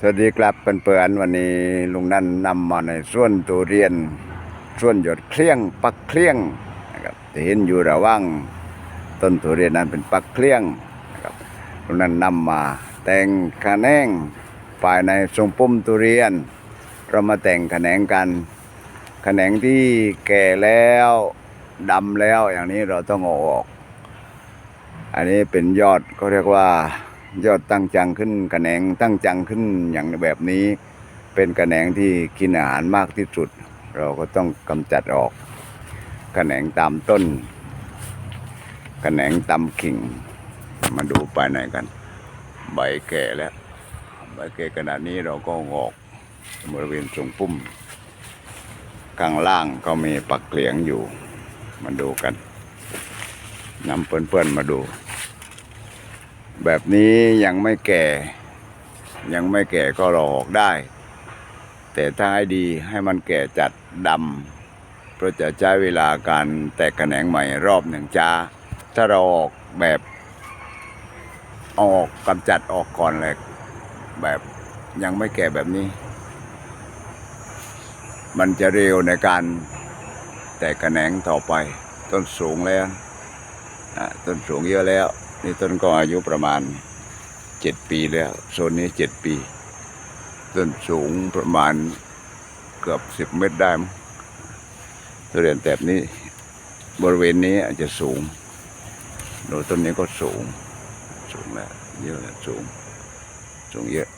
สวัสดีครับเพื่อนๆวันนี้ลุงนั่นนำมาในส่วนตุเรียนส่วนหยดเคลี้ยงปักเคลี้ยงนะครับเห็นอยู่ระว่างต้นทุเรียนนั้นเป็นปักเคลี้ยงนะครับลุงนั่นนำมาแต่งขะแนงภายในทรงปุ่มตุเรียน เรามาแต่งขะแนงกันขะแนงที่แก่แล้วดำแล้วอย่างนี้เราต้องอออกอันนี้เป็นยอดก็เรียกว่า ยอดตั้งจังขึ้นกระแหนงตั้งจังขึ้นอย่างแบบนี้ เป็นกระแหนงที่กินอาหารมากที่สุด เราก็ต้องกำจัดออกกระแหนงตามต้นกระแหนงตามกิ่ง มาดูภายในกัน ใบแก่แล้ว ใบแก่ขนาดนี้เราก็เอาออกบริเวณทรงปุ่มข้างล่างก็มีปักเหลียงอยู่ มาดูกันนำเพื่อนๆมาดู แบบนี้ยังไม่แก่ ยังไม่แก่ก็รอออกได้ แต่ถ้าให้ดีให้มันแก่จัดดำเพราะจะใช้เวลาการแตกแขนงใหม่รอบหนึ่งจ้า ถ้าเราออกแบบออกกำจัดออกก่อนเลยแบบยังไม่แก่แบบนี้ มันจะเร็วในการแตกแขนงต่อไป ต้นสูงแล้วต้นสูงเยอะแล้ว นี่ต้นก็อายุประมาณเจ็ดปีแล้วโซนนี้เจ็ดปี ต้นสูงประมาณเกือบสิบเมตรได้มั้งทุเรียนแบบนี้บริเวณนี้อาจจะสูงโดยต้นนี้ก็สูง สูงแล้วเยอะสูงสูงเยอะ